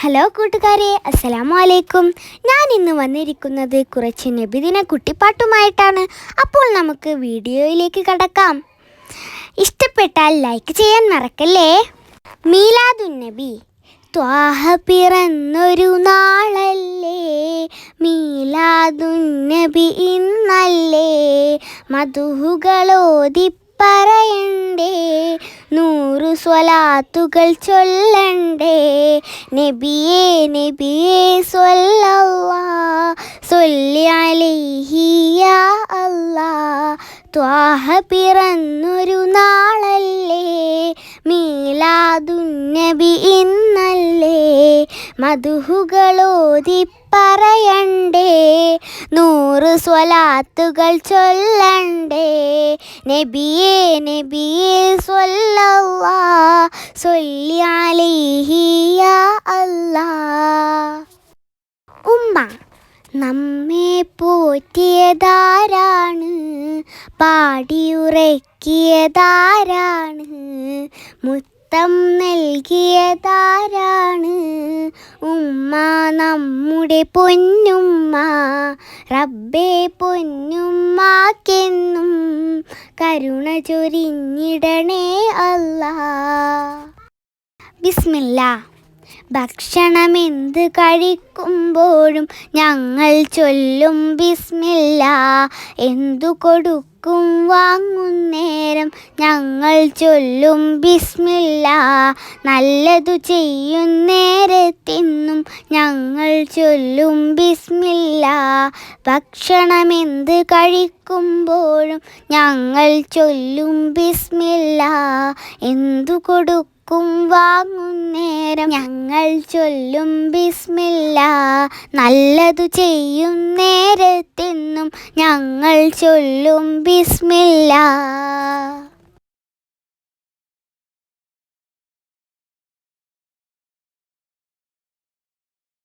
Hello കൂട്ടുകാരെ അസ്സലാമു അലൈക്കും ഞാൻ ഇന്ന് വന്നിരിക്കുന്നത് കുറച്ച് നബിദിന കുട്ടിപ്പാട്ടുമായിട്ടാണ്. അപ്പോൾ നമുക്ക് വീഡിയോയിലേക്ക് കടക്കാം. ഇഷ്ടപ്പെട്ടാൽ ലൈക്ക് ചെയ്യാൻ മറക്കല്ലേ? മീലാദുൻ നബി ത്വാഹ പിറന്നൊരു നാളല്ലേ? മീലാദുൻ നബി ഇന്നല്ലേ? മധുഹുകളോതി പറയണ്ടേ സ്വലാത്തുകൾ ചൊല്ലണ്ടേ? നബിയേ നബിയേ സ്വല്ലല്ലാ സ്വല്ലി അല്ലാ ത്വാഹ പിറന്നൊരു നാളല്ലേ? മീലാദുന്നബി ഇന്നല്ലേ? മധുഹുകളോതി പറയണ്ടേ? നൂറ് സ്വലാത്തുകൾ ചൊല്ലണ്ടേ? നബിയേ നബിയേ സ്വല്ലല്ലാ സ്വല്ലി അലൈഹി യാ അല്ലാ ഉമ്മ നമ്മെ പോറ്റിയതാരാണ്? പാടിയുറക്കിയതാരാണ്? മുത്തം നൽകിയതാരാണ്? ഉമ്മ നമ്മുടെ പൊന്നുമ്മ റബ്ബേ പൊന്നുമ്മാക്കെന്നും കരുണ ചൊരിഞ്ഞിടണേ അല്ല. ബിസ്മില്ല. ഭക്ഷണമെന്ത് കഴിക്കുമ്പോഴും ഞങ്ങൾ ചൊല്ലും ബിസ്മില്ല. എന്തു കൊടുക്കും വാങ്ങുന്നേരം ഞങ്ങൾ ചൊല്ലും ബിസ്മില്ല. നല്ലതു ചെയ്യുന്നേരത്തെന്നും ഞങ്ങൾ ചൊല്ലും ബിസ്മില്ല. ഭക്ഷണമെന്ത് കഴിക്കുമ്പോഴും ഞങ്ങൾ ചൊല്ലും ബിസ്മില്ല. എന്തു കൊടുക്കും ക്കും വാങ്ങുന്നേരം ഞങ്ങൾ ചൊല്ലും ബിസ്മില്ല. നല്ലതു ചെയ്യും നേരത്തെന്നും ഞങ്ങൾ ചൊല്ലും ബിസ്മില്ല.